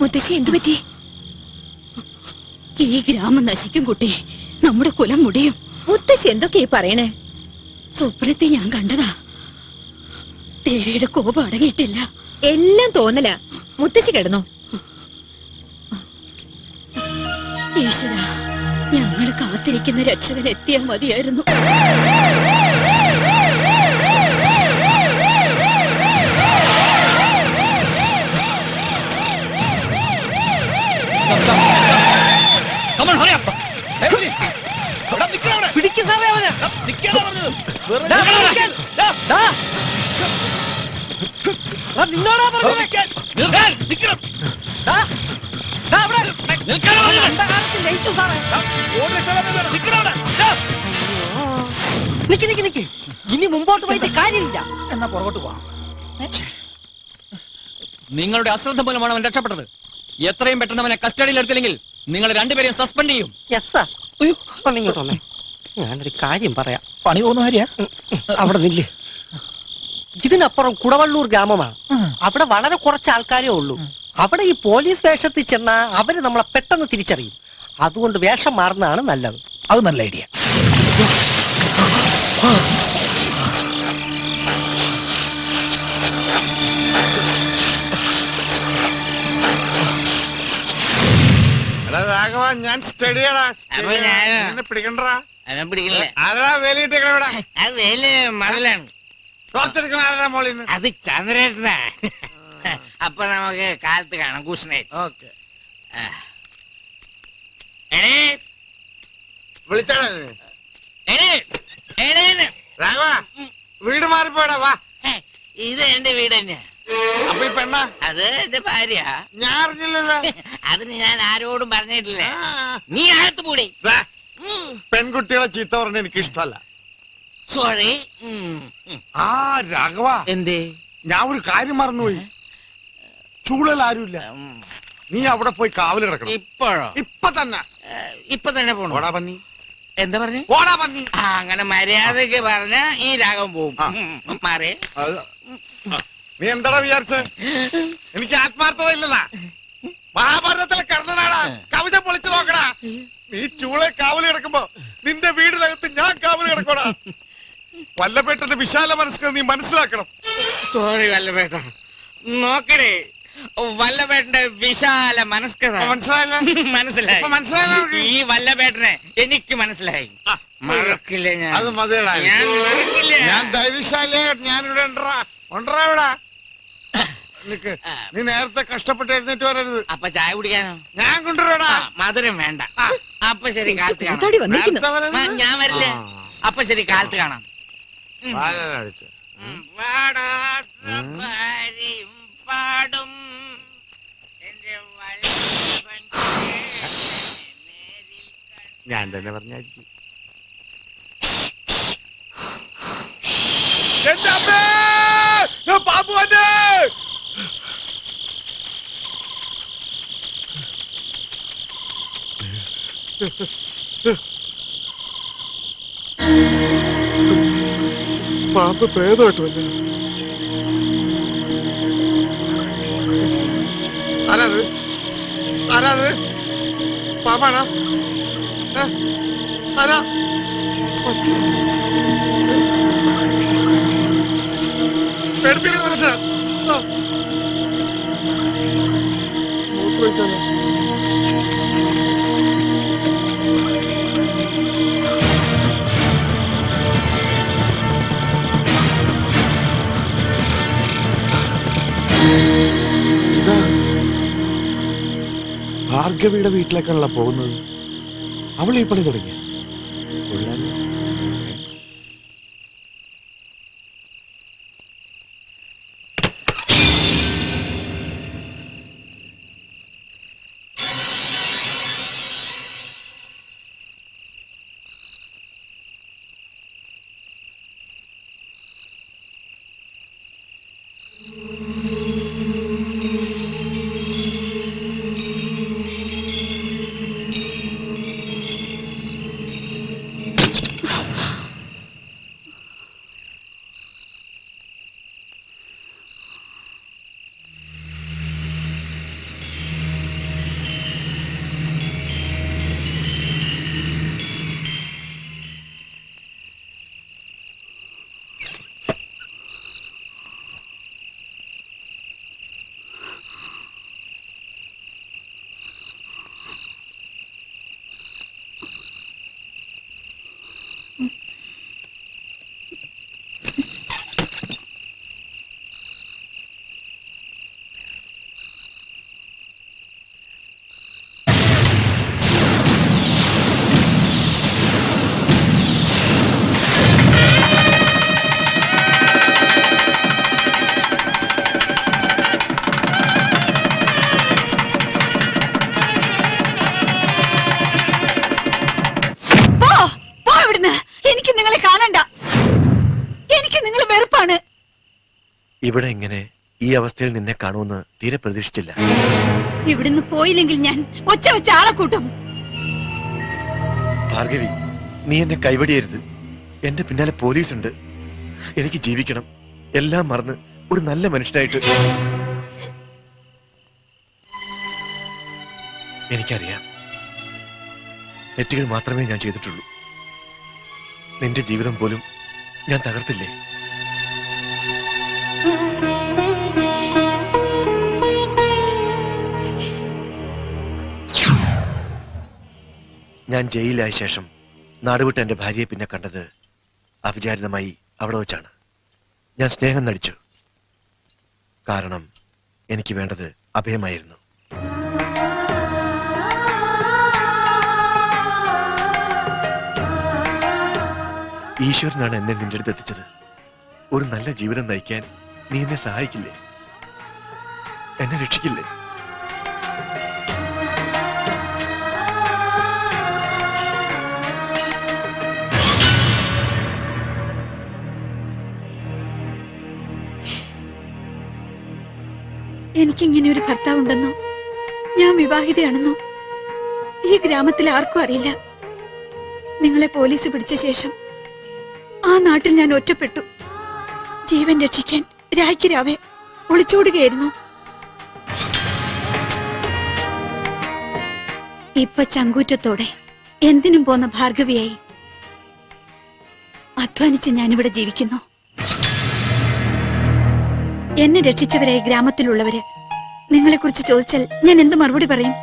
മുത്തശ്ശി എന്തു പറ്റി? ഈ ഗ്രാമം നശിക്കും കുട്ടി. നമ്മുടെ കുലം മുടിയും. മുത്തശ്ശി എന്തൊക്കെയാ പറയണേ? സ്വപ്നത്തെ ഞാൻ കണ്ടതാ. ദേവിയുടെ കോപം അടങ്ങിയിട്ടില്ല. എല്ലാം തോന്നല. മുത്തശ്ശി കിടന്നോ? ഈശ്വര ഞങ്ങൾ കാത്തിരിക്കുന്ന രക്ഷകൻ എത്തിയാൽ മതിയായിരുന്നു. സാറേ അവിടെ. ഡാ. നിക്ക്. നിക്ക്. നിക്ക് ഇനി മുമ്പോട്ട് പോയിട്ട് കാര്യമില്ല. എന്നാ പുറകോട്ട് പോവാം. നിങ്ങളുടെ അശ്രദ്ധ മൂലമാണ് അവൻ രക്ഷപ്പെട്ടത്. എത്രയും പെട്ടെന്ന് അവനെ കസ്റ്റഡിയിൽ എടുത്തില്ലെങ്കിൽ നിങ്ങൾ രണ്ടുപേരെയും സസ്പെൻഡ് ചെയ്യും. വന്നേ. ഞാനൊരു കാര്യം പറയാം. പണി പോകുന്ന കാര്യ? അവിടെ നില്ല. ഇതിനപ്പുറം കുടവള്ളൂർ ഗ്രാമമാണ് അവിടെ വളരെ കുറച്ച് ആൾക്കാരേ ഉള്ളൂ. അവിടെ ഈ പോലീസ് വേഷത്തിൽ ചെന്നാ അവർ നമ്മളെ പെട്ടെന്ന് തിരിച്ചറിയും. അതുകൊണ്ട് വേഷം മാറുന്നതാണ് നല്ലത്. അത് നല്ല ഐഡിയ. രാഘവ ഞാൻ സ്റ്റഡിയാടാ. അപ്പൊ ഞാനോ? എന്നെ പിടിക്കണ്ടടാ. അവൻ പിടിക്കില്ല? ആരടാ വേലിയിട്ടേക്കണ ഇവിടെ? അത് വേൽ മതിലാണ് ടോർച്ചടിക്കണ ആരടാ മോളിൽ അത് ചന്ദ്രേട്ടനാ. അപ്പൊ നമുക്ക് കാലത്ത് കാണാം. കുഷ്ണേറ്റ് ഓക്കെ. എടേ. വിളിച്ചാടാ നീ. എടേ. എടേന്ന്. രാഘവ വീട് മാറിപ്പോടാ വാ. ഹേ, ഇത് എന്റെ വീട് തന്നെയാ. അപ്പൊ ഈ പെണ്ണ? അത് എന്റെ ഭാര്യ. ഞാൻ അറിഞ്ഞില്ലല്ലോ. അതിന് ഞാൻ ആരോടും പറഞ്ഞിട്ടില്ല. നീ അകത്ത് പൂടി. ദാ, പെൺകുട്ടികളെ ചീത്ത പറഞ്ഞ എനിക്ക് ഇഷ്ടമല്ല സോറി ആ രാഘവ. എന്തേ? ഞാൻ ഒരു കാര്യം മറന്നുപോയി. ചൂളൽ ആരുമില്ല. ഉം, നീ അവിടെ പോയി കാവൽ കിടക്കണം. ഇപ്പോഴോ? ഇപ്പൊ തന്നെ. ഏ, ഇപ്പൊ തന്നെ പോണോ? ഓടാ പന്നി. എന്താ പറഞ്ഞു? ഓടാ പന്നി. അങ്ങനെ മര്യാദയ്ക്ക് പറഞ്ഞ ഈ രാഗം പോകും മാറേ. അത് നീ എന്താടാ വിചാരിച്ച? എനിക്ക് ആത്മാർത്ഥത ഇല്ലതാ മഹാഭാരതത്തിലെ കർണനാടാ. കവിത പൊളിച്ചു നോക്കടാ. നീ ചൂളെ കാവൽ കിടക്കുമ്പോ നിന്റെ വീടിനകത്ത് ഞാൻ കാവൽ കിടക്കോടാ വല്ലപ്പേട്ടന്റെ വിശാല മനസ്സ് നീ മനസ്സിലാക്കണം. സോറി വല്ലപേട്ട നോക്കണേ വല്ലപേട്ടന്റെ വിശാല മനസ്കഥ. മനസ്സിലായില്ല? മനസ്സിലായി. ഇപ്പൊ ഈ വല്ലപേട്ടനെ എനിക്ക് മനസ്സിലായി. മറക്കില്ല ഞാൻ? അത് മതിയടാ. ഞാൻ മറക്കില്ല? ഞാൻ ധൈര്യശാലിയാ ഞാനിവിടെ ഉണ്ടറാ. ഉണ്ടറാ ഇവിടെ നിക്ക്. നീ നേരത്തെ കഷ്ടപ്പെട്ട് എഴുന്നേറ്റ് വരരുത്. അപ്പൊ ചായ കുടിക്കാനോ? ഞാൻ കൊണ്ടുവരാടാ. മധുരം വേണ്ട. അപ്പൊ ശരി കാലത്ത് കാണാം. ഞാൻ വരില്ലേ. അപ്പൊ ശരി കാലത്ത് കാണാം. പാടാത്ത പാടും. എന്റെ. ഞാൻ തന്നെ പറഞ്ഞായിരിക്കും. പാമ്പ് പ്രേതമായിട്ട് വല്ല ആരാത് ആരാത് പാമ്പാണോ? ആരാ. പേടിപ്പിക്കുന്ന മനുഷ്യനാ? ഭാർഗവിയുടെ വീട്ടിലേക്കാണല്ലോ പോകുന്നത്. അവൾ ഈ പണി തുടങ്ങിയ. കൊള്ളാലോ. ഇവിടെ എങ്ങനെ ഈ അവസ്ഥയിൽ നിന്നെ കാണുമെന്ന് തീരെ പ്രതീക്ഷിച്ചില്ല. ഇവിടുന്ന് പോയില്ലെങ്കിൽ ഞാൻ ഒച്ച വെച്ച ആളെ കൂട്ടും. ഭാർഗവി നീ എന്നെ കൈവടിയരുത്. എന്റെ പിന്നാലെ പോലീസ് ഉണ്ട് എനിക്ക് ജീവിക്കണം. എല്ലാം മറന്ന് ഒരു നല്ല മനുഷ്യനായിട്ട്. എനിക്കറിയാം. തെറ്റുകൾ മാത്രമേ ഞാൻ ചെയ്തിട്ടുള്ളൂ. നിന്റെ ജീവിതം പോലും ഞാൻ തകർത്തില്ലേ? ഞാൻ ജയിലിലായ ശേഷം നാടുവിട്ട എന്റെ ഭാര്യയെ പിന്നെ കണ്ടത് അവിചാരിതമായി അവിടെ വെച്ചാണ്. ഞാൻ സ്നേഹം നടിച്ചു. കാരണം എനിക്ക് വേണ്ടത് അഭയമായിരുന്നു. ഈശ്വരനാണ് എന്നെ നിന്റെ അടുത്ത് എത്തിച്ചത്. ഒരു നല്ല ജീവിതം നയിക്കാൻ നീ എന്നെ സഹായിക്കില്ലേ? എന്നെ രക്ഷിക്കില്ലേ? എനിക്കിങ്ങനെ ഒരു ഭർത്താവുണ്ടെന്നോ? ഞാൻ വിവാഹിതയാണെന്നോ? ഈ ഗ്രാമത്തിൽ ആർക്കും അറിയില്ല. നിങ്ങളെ പോലീസ് പിടിച്ച ശേഷം ആ നാട്ടിൽ ഞാൻ ഒറ്റപ്പെട്ടു. ജീവൻ രക്ഷിക്കാൻ രായ്ക്ക് രാവെ ഒളിച്ചോടുകയായിരുന്നു. ഇപ്പൊ ചങ്കൂറ്റത്തോടെ എന്തിനും പോന്ന ഭാർഗവിയായി അധ്വാനിച്ച് ഞാനിവിടെ ജീവിക്കുന്നു. എന്നെ രക്ഷിച്ചവരായി ഗ്രാമത്തിലുള്ളവര് നിങ്ങളെക്കുറിച്ച് ചോദിച്ചാൽ ഞാൻ എന്ത് മറുപടി പറയും?